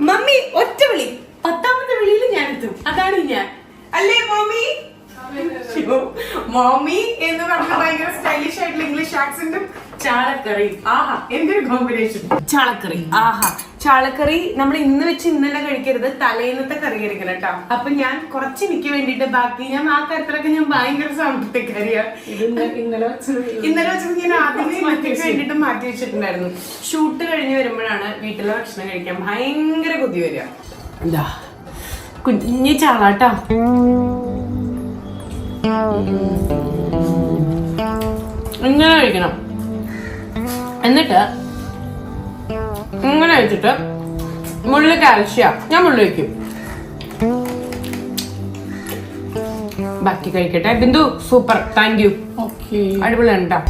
Mummy ഒറ്റ വിളി. പത്താമത്തെ വിളിയിൽ ഞാൻ എത്തും അതാണ് ഞാൻ. അല്ലേ മമ്മി? ശ്ശോ, മമ്മി എന്ന് പറഞ്ഞാൽ ഭയങ്കര സ്റ്റൈലിഷ് ആയിട്ടുള്ള ഇംഗ്ലീഷ് ആക്സെന്റും ചാളക്കറി ആഹാ എന്തൊരു കോമ്പിനേഷൻ ചാളക്കറി. ആഹാ ചാളക്കറി നമ്മൾ ഇന്ന് വെച്ച് ഇന്നലെ കഴിക്കരുത്. തലേന്നത്തെ കറി കഴിക്കണം കേട്ടോ. അപ്പൊ ഞാൻ കുറച്ച് എനിക്ക് വേണ്ടിട്ട് ബാക്കി ഞാൻ ആ കാര്യത്തിലൊക്കെ ഞാൻ ഭയങ്കര സാമ്പത്തികരിയാണ് ഇന്നലെ വെച്ചത് ഇന്നലെ വെച്ചത് ഞാൻ ആദ്യമേ മക്കൾക്ക് വേണ്ടിട്ട് മാറ്റി വെച്ചിട്ടുണ്ടായിരുന്നു. ഷൂട്ട് കഴിഞ്ഞ് വരുമ്പോഴാണ് വീട്ടിലെ ഭക്ഷണം കഴിക്കാൻ ഭയങ്കര കൊതി വരിക. എന്താ? കുഞ്ഞി ചാളാട്ടോ ഇങ്ങനെ കഴിക്കണം. എന്നിട്ട് ഇങ്ങനെ വെച്ചിട്ട് മുള്ളു കാൽഷ്യ. ഞാൻ മുള്ളു വയ്ക്കും ബാക്കി കഴിക്കട്ടെ. Bindu super. Thank you. Okay അടിപൊളിയാണ് കേട്ടോ